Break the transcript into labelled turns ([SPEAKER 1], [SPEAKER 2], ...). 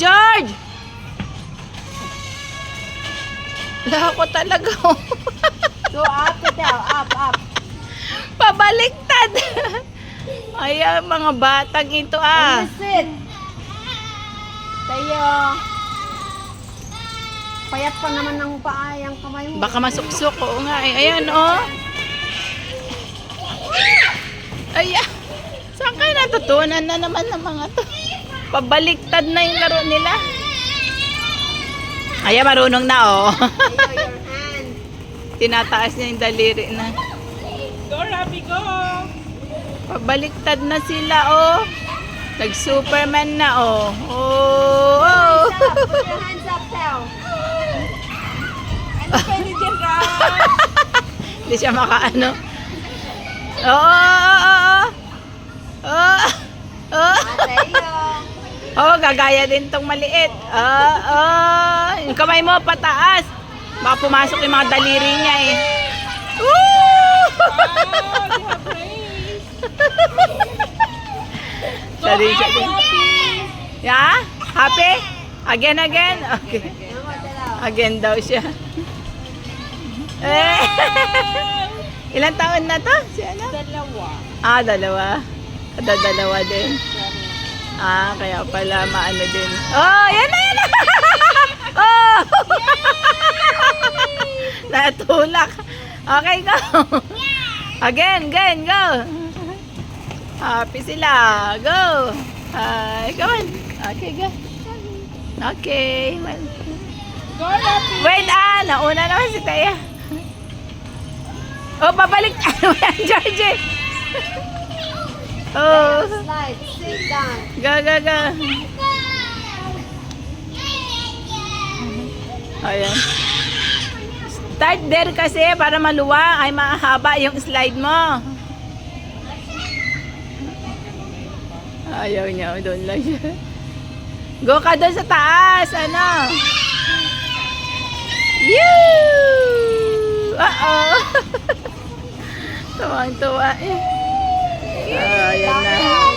[SPEAKER 1] George! Lako talaga.
[SPEAKER 2] Go up down. Up, up.
[SPEAKER 1] Pabaliktad. Ayan, mga batang ito ah.
[SPEAKER 2] Sit. Tayo. Payat pa naman ng paa yung kamay mo.
[SPEAKER 1] Baka masuksok. Oo nga eh. Ayan, oh. Ayan. Saan kayo natutunan na naman ng mga to? Pabaliktad na yung laro nila. Ayan, marunong na, oh. Tinataas niya yung daliri na.
[SPEAKER 2] Go, Rabi, go.
[SPEAKER 1] Pabaliktad na sila, oh. Nag-superman na, oh. Oh, oh.
[SPEAKER 2] Put your hands up, Tao. Ano pwede dyan, Rab?
[SPEAKER 1] Hindi siya makaano. Oo, oo, oo. Oo. Oo.
[SPEAKER 2] Tayo.
[SPEAKER 1] Oo, gagaya din tong maliit. Oo, oo. Yung kamay mo pataas. Baka pumasok yung mga daliri niya eh. Woo! Siya din. Yeah? Happy? Again, again? Okay. Again daw siya. Eh. Ilan taon na to? Si ano?
[SPEAKER 2] Dalawa.
[SPEAKER 1] Ah, dalawa. Kada dalawa din. Ah, kaya pala maano din. Oh, yan na, yan na! oh! Natulak. Okay, go. Again, again, go. Happy sila. Go. Hi, go on. Okay, go. Okay. well-
[SPEAKER 2] Go, Rabi.
[SPEAKER 1] Wait, ah, nauna naman si Taya. Oh, babalik tayo yan, Georgie. Oh,
[SPEAKER 2] Slide. Sit
[SPEAKER 1] go, go, go. Ayan. Start there kasi para maluwa ay mahaba yung slide mo. Ayaw niya, doon lang siya. Go ka doon sa taas, ano? Yoo! Uh-oh! Tuwang-tuwa eh. Ah, Ayan na.